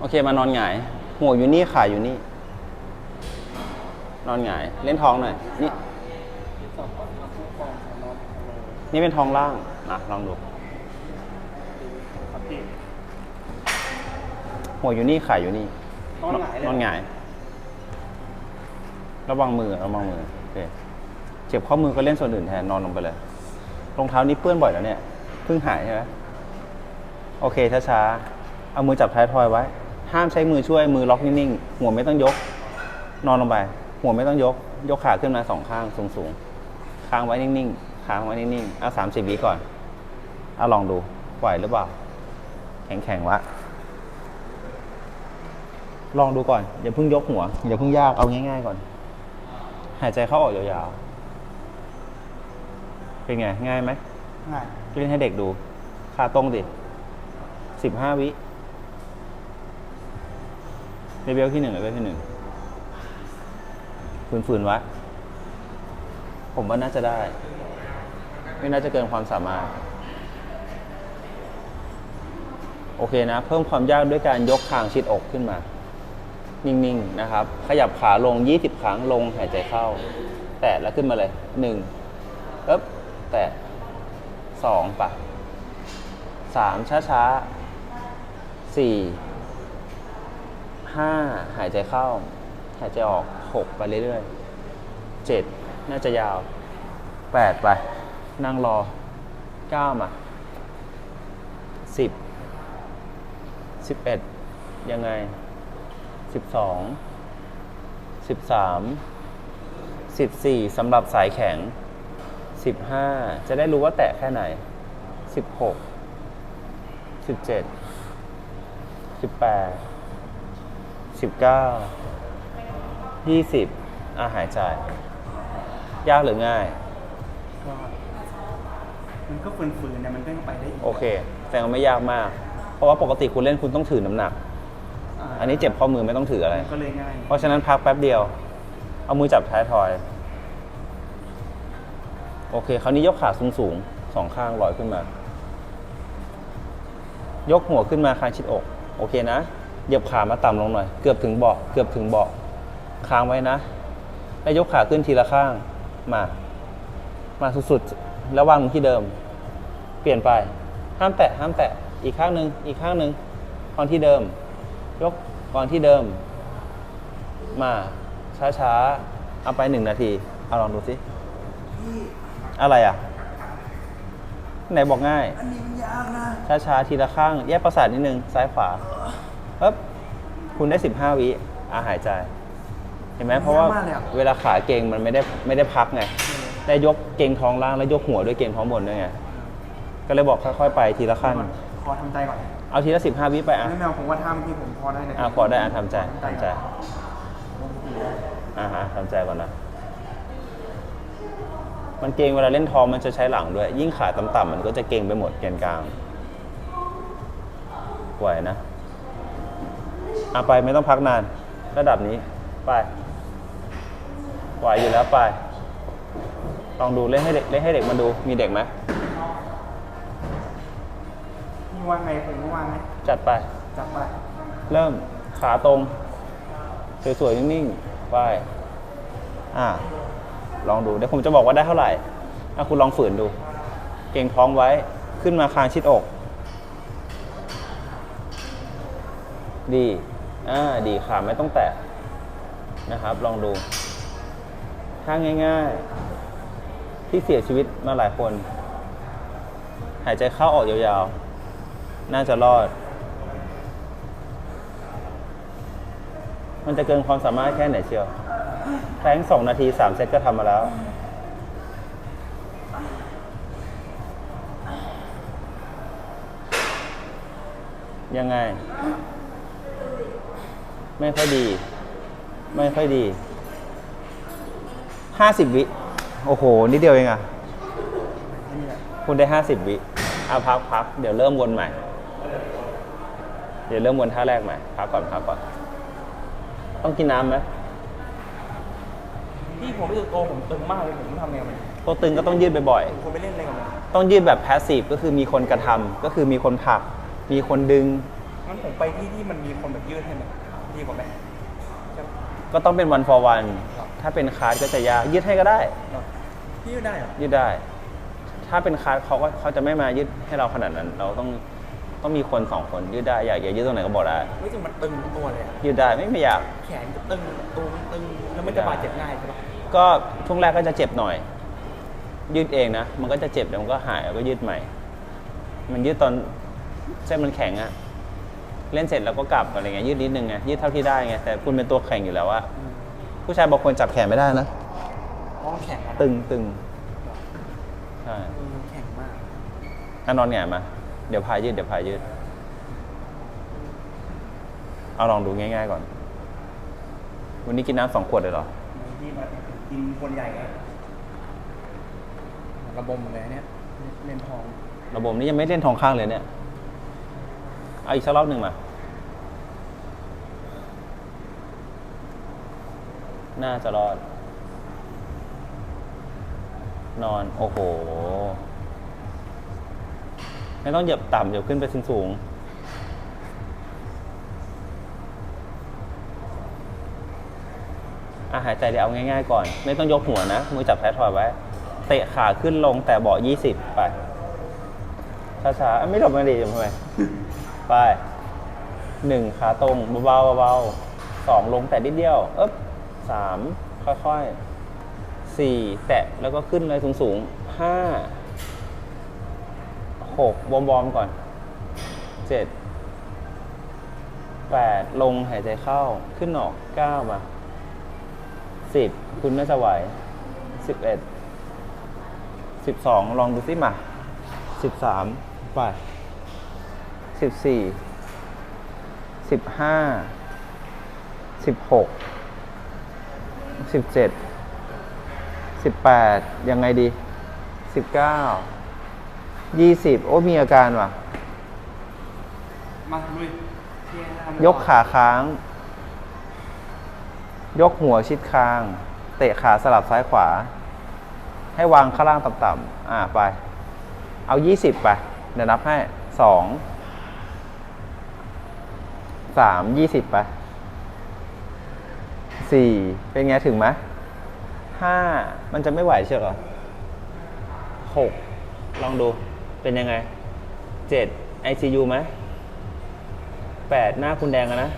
โอเคมานอนหงายหัวอยู่นี่ขาอยู่นี่ นอนหงาย เล่นท้องหน่อยนี่ นี่เป็นท้องล่างอะลองดูครับพี่หัวอยู่นี่ขาอยู่นี่ นอนหงายเลย นอนหงาย ระวังมือระวังมือโอเคเจ็บข้อมือก็เล่นส่วนอื่นแทนนอนลงไปเลยรองเท้านี้เปื้อนบ่อยแล้วเนี่ยเพิ่งหายใช่ไหมโอเคช้าๆเอามือจับท้ายทอยไว้ ห้ามใช้มือช่วยมือล็อกนิ่งๆหัวไม่ต้องยก นอนลงไป หัวไม่ต้องยก ยกขาขึ้นมาสองข้างสูงๆค้างไว้นิ่งๆค้างไว้นิ่งๆเอาสามสิบวิก่อนเอาลองดูไหวหรือเปล่า แข็งๆวะลองดูก่อนอย่าเพิ่งยกหัวอย่าเพิ่งยากเอาง่ายๆก่อน หายใจเข้าออกยาวๆ เป็นไง ง่ายไหมง่ายเล่นให้เด็กดูขาตรงดิสิบห้าวิ เลเวลที่หนึ่งเลเวลที่หนึ่งฝืนๆไว้ผมว่าน่าจะได้ ไม่น่าจะเกินความสามารถ โอเคนะ เพิ่มความยากด้วยการยกคางชิดอกขึ้นมา นิ่งๆนะครับ ขยับขาลง 20 ครั้งลงหายใจเข้า แตะแล้วขึ้นมาเลยหนึ่งปึ๊บแตะสองปะสามช้าๆสี่ ห้าหายใจเข้า หายใจออกหกไปเรื่อยๆเจ็ดน่าจะยาวแปดไป นั่งรอเก้ามาสิบสิบเอ็ดยังไงสิบสองสิบสามสิบสี่สำหรับสายแข็งสิบห้าจะได้รู้ว่าแตะแค่ไหนสิบหกสิบเจ็ดสิบแปด สิบเจ็ดสิบแปดสิบเก้ายี่สิบอาหายใจ ยากหรือง่าย ก็มันก็ฝืนๆเนี่ยมันก็ยังไปได้อีกโอเคแสดงว่าไม่ยากมาก เพราะว่าปกติคุณเล่นคุณต้องถือน้ำหนักาอันนี้เจ็บข้อมือไม่ต้องถืออะไร ก็เลยง่าย เพราะฉะนั้นพักแป๊บเดียว เอามือจับท้ายทอย โอเค คราวนี้ยกขาสูงสูงๆสองข้างลอยขึ้นมา ยกหัวขึ้นมาคางชิดอก โอเคนะ เหยียบขามาต่ำลงหน่อย เกือบถึงเบาะเกือบถึงเบาะค้างไว้นะแล้วยกขาขึ้นทีละข้างมา มาสุดๆ แล้ววางลงที่เดิม เปลี่ยนไป ห้ามแตะห้ามแตะอีกข้างหนึ่งอีกข้างหนึ่งวางที่เดิม ยกวางที่เดิม มาช้าๆเอาไปหนึ่งนาทีเอาลองดูสิอะไรอะไหนบอกง่ายอันนี้มันยากนะช้าๆทีละข้าง แยกประสาทนิดนึงซ้ายขวา ปึ๊บคุณได้ 15 วิอาหายใจ เห็นไหมเพราะว่าเวลาขาเก่งมันไม่ได้ไม่ได้พักไงได้ยกเก่งท้องล่างแล้วยกหัวด้วยเก่งท้องบนด้วยไงก็เลยบอกค่อยๆไปทีละขั้นขอทำใจก่อนเอาทีละ15วิไปอะไม่แมวผมว่าท่าเมื่อกี้ผมพอได้เลยอะพอได้อะทำใจทำใจอ่าฮะทำใจก่อนนะมันเกรงเวลาเล่นทองมันจะใช้หลังด้วย ยิ่งขาต่ำๆมันก็จะเกรงไปหมดแกนกลางไหวนะ อะไปไม่ต้องพักนาน ระดับนี้ไปไหวอยู่แล้วไป ลองดูเล่นให้เด็กเล่นให้เด็กมาดูมีเด็กไหมนี่ว่างไงผมก็ว่างไงจัดไป จับไป เริ่มขาตรง สวยๆ นิ่งๆ ไป อ่า ลองดู เดี๋ยวผมจะบอกว่าได้เท่าไหร่ถ้าคุณลองฝืนดู เก่งท้องไว้ ขึ้นมาคางชิดอก ดี อ่าดีขาไม่ต้องแตะนะครับ ลองดูถ้าง่าย ๆ ที่เสียชีวิตมาหลายคน หายใจเข้าออกยาวๆ น่าจะรอด มันจะเกินความสามารถแค่ไหนเชียวแทงสองนาทีสามเซตก็ทำมาแล้วยังไง ไม่ค่อยดี ไม่ค่อยดี ห้าสิบวิ โอ้โห นิดเดียวเองอะนี่แหละคุณได้ห้าสิบวิเอาพักพักเดี๋ยวเริ่มวนใหม่ เดี๋ยวเริ่มวนท่าแรกใหม่ พักก่อนพักก่อน ต้องกินน้ำไหมพี่ผมรู้สึกตัวผมตึงมากเลยผมทำไงมันตัวตึงก็ต้องยืดบ่อยผมไปเล่นอะไรกับมันๆต้องยืดแบบแพสซีฟก็คือมีคนกระทำก็คือมีคนผลัก มีคนดึง งั้นผมไปที่ที่มันมีคนแบบยืดให้ไหม ดีกว่าไหมใช่ปะก็ต้องเป็น one for one ถ้าเป็นคาร์ดก็จะยากยืดให้ก็ได้ เนอะพี่ยืดได้เหรอยืดได้ ถ้าเป็นคาร์ดเขาก็เขาจะไม่มายืดให้เราขนาดนั้น เราต้องต้องมีคนสองคนยืดได้อยากอยากยืดตรงไหนก็บอกได้รู้สึกมันตึงทั้งตัวเลยอะยืดได้ไม่ไม่อยาก แขนก็ตึงตัวมันตึงแล้วมันจะบาดเจ็บง่ายใช่ปะก็ช่วงแรกก็จะเจ็บหน่อย ยืดเองนะ มันก็จะเจ็บเดี๋ยวมันก็หายแล้วก็ยืดใหม่ มันยืดตอนเส้นมันแข็งอะ เล่นเสร็จแล้วก็กลับอะไรเงี้ยยืดนิดนึงไงยืดเท่าที่ได้ไงแต่คุณเป็นตัวแข็งอยู่แล้วอะผู้ชายบางคนจับแขนไม่ได้นะอ๋อแข็งอะนะตึงตึงใช่เออแข็งมากอะนอนหงายมา เดี๋ยวพายยืดเดี๋ยวพายยืด เอาลองดูง่ายๆก่อน วันนี้กินน้ำสองขวดเลยเหรอที่มากินคนใหญ่ไงระบมเลยเนี่ยเล่นทองระบบนี้ยังไม่เล่นทองข้างเลยเนี่ย เอาอีกสักรอบหนึ่งมา น่าจะรอด นอน โอ้โห ไม่ต้องเหยียบต่ำเดี๋ยวขึ้นไปสูงอะหายใจเดี๋ยวเอาง่ายๆก่อน ไม่ต้องยกหัวนะ มือจับแพททอยไว้ เตะขาขึ้นลงแต่เบาะยี่สิบไปช้าๆไม่หลบมาดิทำไม ไปหนึ่งขาตรงเบาๆเบาๆสองลงแต่นิดเดียวเอ๊บสามค่อยๆสี่แตะแล้วก็ขึ้นเลยสูงๆห้าหกวอมๆก่อนเจ็ดแปดลงหายใจเข้าขึ้นออกเก้ามาสิบคุณน่าจะไหวสิบเอ็ดสิบสองลองดูสิมาสิบสามไป สิบสี่สิบห้าสิบหกสิบเจ็ดสิบแปดยังไงดีสิบเก้ายี่สิบโอ้มีอาการว่ะ มาลุยเที่ทำยกขาค้าง ยกหัวชิดคาง เตะขาสลับซ้ายขวา ให้วางข้างล่างต่ำๆอ่าไป เอายี่สิบไป เดี๋ยวนับให้สอง สามยี่สิบไปสี่เป็นไงถึงไหมห้ามันจะไม่ไหวเชียวเหรอหกลองดูเป็นยังไงเจ็ด ICU ไหมแปดหน้าคุณแดงอะนะ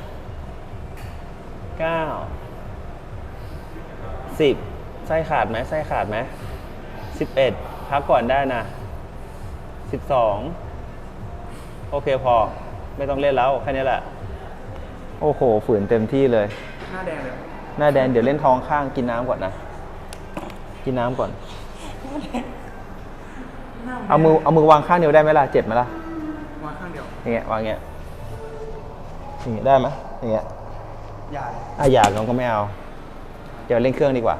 เก้าสิบไส้ขาดไหมไส้ขาดไหมสิบเอ็ดพักก่อนได้นะสิบสองโอเคพอ ไม่ต้องเล่นแล้ว แค่นี้แหละ โอ้โห ฝืนเต็มที่เลย หน้าแดงเลยหน้าแดงเดี๋ยวเล่นท้องข้างกินน้ำก่อนนะ กินน้ำก่อน หน้าเอามือเอามือวางข้างเดียวได้ไหมล่ะ เจ็บไหมล่ะ วางข้างเดียวอย่างเงี้ยวางอย่างเงี้ยอย่างเงี้ยได้ไหมอย่างเงี้ย อย่าเลยอะอยากน้องก็ไม่เอา เดี๋ยวเล่นเครื่องดีกว่า